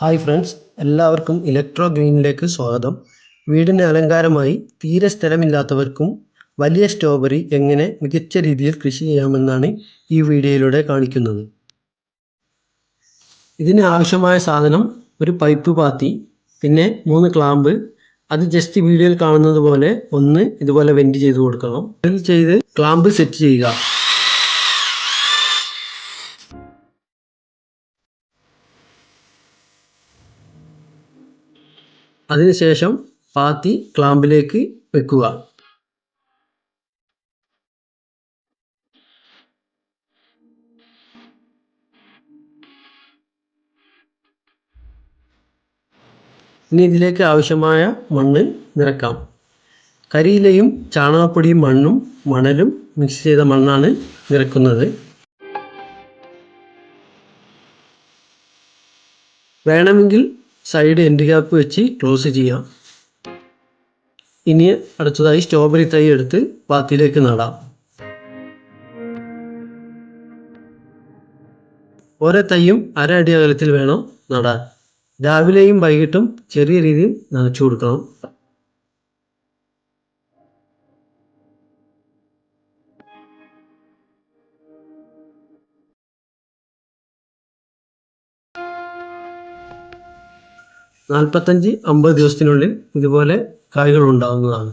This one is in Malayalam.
ഹായ് ഫ്രണ്ട്സ് എല്ലാവർക്കും ഇലക്ട്രോ ഗ്രീനിലേക്ക് സ്വാഗതം. വീടിന് അലങ്കാരമായി തീരെ സ്ഥലമില്ലാത്തവർക്കും വലിയ സ്ട്രോബെറി എങ്ങനെ മികച്ച രീതിയിൽ കൃഷി ചെയ്യാമെന്നാണ് ഈ വീഡിയോയിലൂടെ കാണിക്കുന്നത്. ഇതിന് ആവശ്യമായ സാധനം ഒരു പൈപ്പ് പാത്തി പിന്നെ മൂന്ന് ക്ലാമ്പ്. അത് ജസ്റ്റ് വീഡിയോയിൽ കാണുന്നത് പോലെ ഒന്ന് ഇതുപോലെ വെന്റ് ചെയ്ത് കൊടുക്കണം. ഇതിൽ ചെയ്ത് ക്ലാമ്പ് സെറ്റ് ചെയ്യുക. അതിനുശേഷം പാത്തി ക്ലാമ്പിലേക്ക് വെക്കുക. ഇനി ഇതിലേക്ക് ആവശ്യമായ മണ്ണ് നിറക്കാം. കരിയിലയും ചാണകപ്പൊടിയും മണ്ണും മണലും മിക്സ് ചെയ്ത മണ്ണാണ് നിറക്കുന്നത്. വേണമെങ്കിൽ സൈഡ് എൻഡ് ക്യാപ്പ് വെച്ച് ക്ലോസ് ചെയ്യാം. ഇനി അടുത്തതായി സ്ട്രോബെറി തൈ എടുത്ത് പാത്തിലേക്ക് നടാം. ഓരോ തൈയും അര അടി അകലത്തിൽ വേണം നടാൻ. രാവിലെയും വൈകിട്ടും ചെറിയ രീതിയിൽ നനച്ചു കൊടുക്കണം. നാൽപ്പത്തഞ്ച് അമ്പത് ദിവസത്തിനുള്ളിൽ ഇതുപോലെ കായ്കൾ ഉണ്ടാകുന്നതാണ്